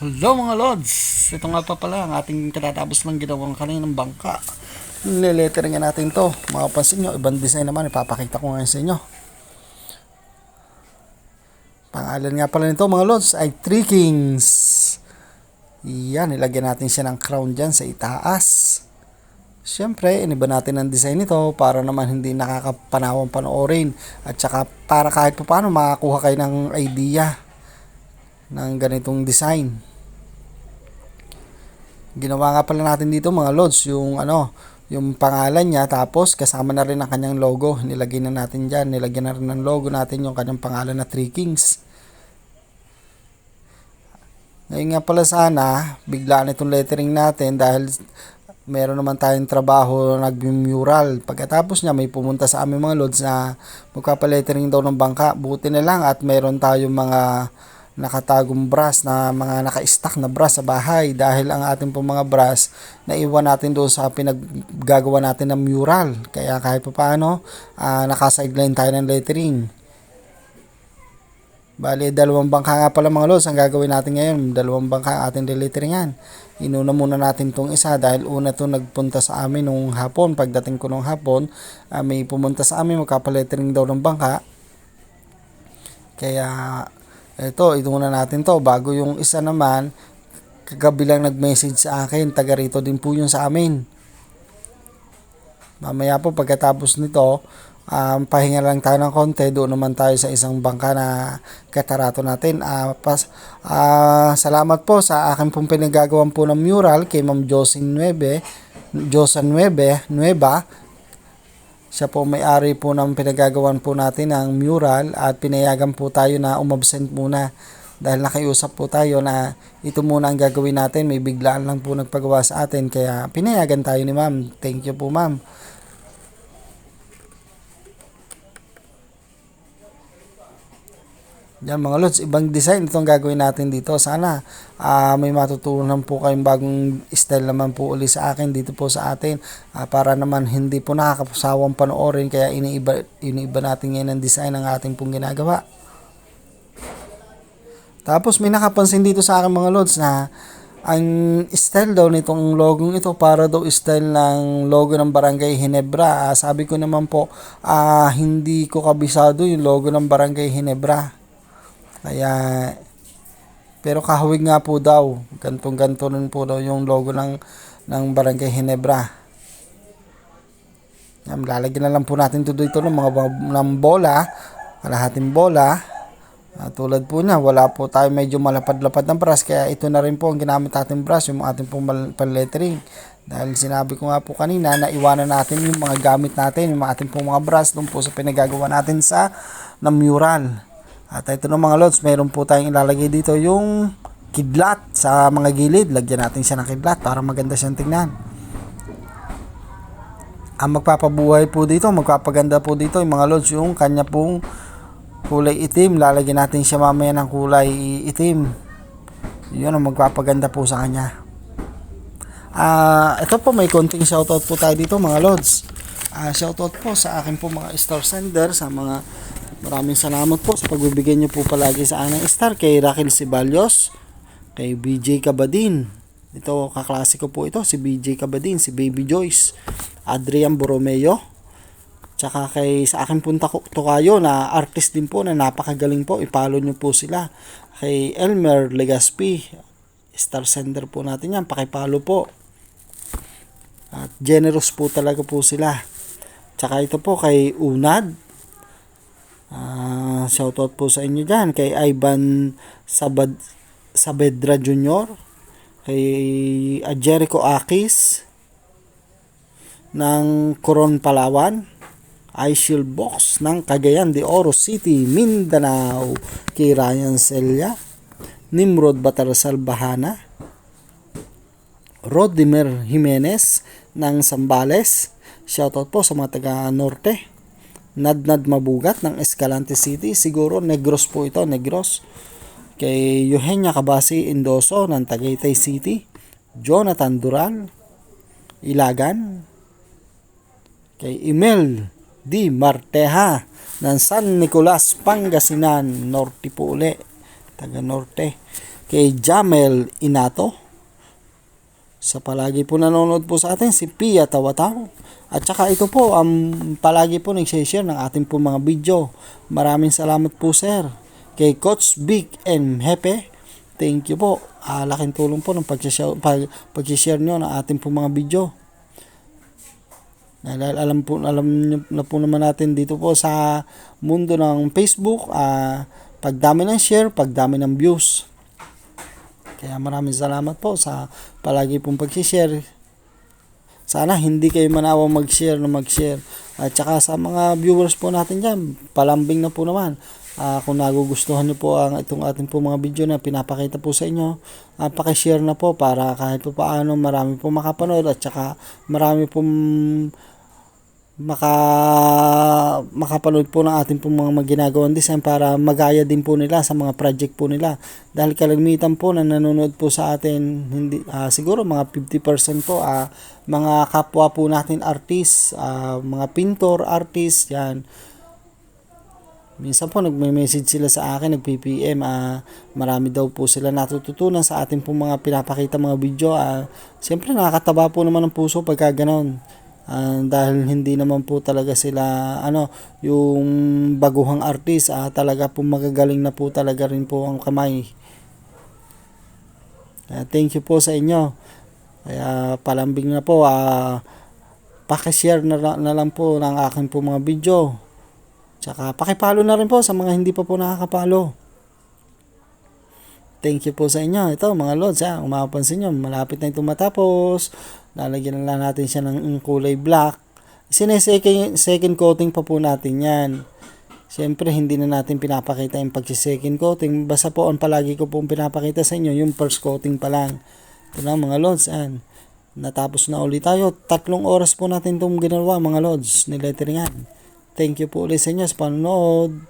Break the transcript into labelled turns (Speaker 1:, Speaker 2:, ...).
Speaker 1: Hello mga Lods! Ito nga pa pala ang ating katatapos lang ginawang kaninang bangka. Nilettering natin to. Makapansin nyo, ibang design naman. Ipapakita ko ngayon sa inyo. Pangalan nga pala nito mga Lods ay Three Kings. Yan, nilagyan natin siya ng crown dyan sa itaas. Siyempre, iniba natin ang design nito para naman hindi nakakapanawang panoorin. At saka para kahit pa paano makakuha kayo ng idea ng ganitong design. Ginawa nga pala natin dito mga lods, yung ano, yung pangalan niya tapos kasama na rin ang kanyang logo. Nilagay na natin diyan, nilagyan na rin ng logo natin yung kanyang pangalan na Three Kings. Ngayon nga pala sana, biglaan itong lettering natin dahil meron naman tayong trabaho nag-mural. Pagkatapos niya may pumunta sa aming mga lods na magpapalettering daw ng bangka. Buti na lang at meron tayong mga nakatagong brass na mga naka-stack na brass sa bahay dahil ang ating pong mga brass naiwan natin doon sa pinaggagawa natin ng mural. Kaya kahit pa paano, uh, naka-sideline tayo ng lettering. Bali, dalawang bangka nga pala mga lods ang gagawin natin ngayon. Dalawang bangka ang ating deletteringan. Inuna muna natin tong isa dahil una to nagpunta sa amin nung hapon. Pagdating ko nung hapon, uh, may pumunta sa amin magkapalettering daw ng bangka. Kaya ito, ito muna natin to. Bago yung isa naman, kagabi lang nag-message sa akin. Taga rito din po yun sa amin. Mamaya po pagkatapos nito, um, pahinga lang tayo ng konti. Doon naman tayo sa isang bangka na katarato natin. Uh, pas, uh, salamat po sa akin pong pinagagawan po ng mural kay Ma'am Josin Nueve. Josan Nueve, Nueva siya po may-ari po ng pinagagawan po natin ng mural at pinayagan po tayo na umabsent muna dahil nakiusap po tayo na ito muna ang gagawin natin. May biglaan lang po nagpagawa sa atin kaya pinayagan tayo ni ma'am. Thank you po ma'am. Yan mga lods, ibang design itong gagawin natin dito. Sana uh, may matutunan po kayong bagong style naman po uli sa akin dito po sa atin. Uh, para naman hindi po nakakapasawang panoorin kaya iniiba, iniiba natin ngayon ang design ng ating pong ginagawa. Tapos may nakapansin dito sa akin mga lods na ang style daw nitong logo ito para daw style ng logo ng Barangay Hinebra. Uh, sabi ko naman po, uh, hindi ko kabisado yung logo ng Barangay Hinebra kaya, pero kahawig nga po daw. Gantong-ganto rin po daw yung logo ng, ng Barangay Hinebra. Yan, lalagyan na lang po natin ito dito ng mga ng bola, kalahating bola. Uh, tulad po niya, wala po tayo medyo malapad-lapad ng brush, kaya ito na rin po ang ginamit natin brush, yung ating pong pan-lettering. Dahil sinabi ko nga po kanina na iwanan natin yung mga gamit natin, yung ating pong mga brush doon po sa pinagagawa natin sa na mural. At ito na mga lods, mayroon po tayong ilalagay dito yung kidlat sa mga gilid. Lagyan natin siya ng kidlat para maganda siyang tingnan. Ang magpapabuhay po dito, magpapaganda po dito yung mga lods, yung kanya pong kulay itim. Lalagyan natin siya mamaya ng kulay itim. Yun ang magpapaganda po sa kanya. Ah, uh, ito po may konting shoutout po tayo dito mga lods. Uh, shoutout po sa akin po mga star sender sa mga Maraming salamat po sa pagbibigay niyo po palagi sa aking star kay Raquel Ceballos, kay BJ Cabadin. Ito kaklase ko po ito, si BJ Cabadin, si Baby Joyce, Adrian Borromeo, tsaka kay sa akin punta ko to kayo na artist din po na napakagaling po, ipalo niyo po sila. Kay Elmer Legaspi, star sender po natin yan, pakipalo po. At generous po talaga po sila. Tsaka ito po kay Unad, Uh, shoutout po sa inyo dyan kay Ivan Sabad, Sabedra Jr. Kay uh, Jericho Akis ng Coron Palawan. iShield Box ng Cagayan de Oro City, Mindanao. Kay Ryan Celia. Nimrod Batarasal Bahana. Rodimer Jimenez ng Sambales. Shoutout po sa mga taga Norte. Nadnad Mabugat ng Escalante City. Siguro Negros po ito, Negros. Kay Eugenia Cabasi Indoso ng Tagaytay City. Jonathan Dural, Ilagan. Kay Emil D. Marteha ng San Nicolas, Pangasinan. Norte po uli. Taga Norte. kay Jamel Inato. Sa palagi po nanonood po sa atin, si Pia Tawataw. At saka ito po, ang palagi po nag-share ng ating po mga video. Maraming salamat po sir. Kay Coach Big and Hepe, thank you po. Ah, laking tulong po ng pag-share, pag, pag-share nyo ng ating po mga video. Dahil alam po alam na po naman natin dito po sa mundo ng Facebook, ah pagdami ng share, pagdami ng views. Kaya maraming salamat po sa palagi pong pag-share. Sana hindi kayo manawang mag-share na mag-share. At saka sa mga viewers po natin dyan, palambing na po naman. Ah, kung nagugustuhan niyo po ang itong ating po mga video na pinapakita po sa inyo, uh, paki-share na po para kahit po paano marami po makapanood at saka marami pong maka makapanood po ng ating pong mga ginagawang design para magaya din po nila sa mga project po nila dahil kalimitan po na nanonood po sa atin hindi ah, siguro mga 50% po ah, mga kapwa po natin artist ah, mga pintor artist yan Minsan po nagme-message sila sa akin, nag-PPM, ah, marami daw po sila natututunan sa ating pong mga pinapakita mga video. Ah, Siyempre nakakataba po naman ng puso pagka ganon. Ah, dahil hindi naman po talaga sila ano yung baguhang artist ah, talaga po magagaling na po talaga rin po ang kamay Kaya thank you po sa inyo kaya palambing na po ah, pakishare na, na lang po ng akin po mga video tsaka pakipalo na rin po sa mga hindi pa po nakakapalo Thank you po sa inyo. Ito mga lods, ha, kung mapapansin nyo, malapit na itong matapos. Lalagyan na lang natin siya ng kulay black. Sinesecond second coating pa po natin yan. Siyempre, hindi na natin pinapakita yung pag-second coating. Basta po, ang palagi ko pong pinapakita sa inyo, yung first coating pa lang. Ito na mga lods, yan. Natapos na ulit tayo. Tatlong oras po natin itong ginawa mga lods, niletteringan. Thank you po ulit sa inyo sa panonood.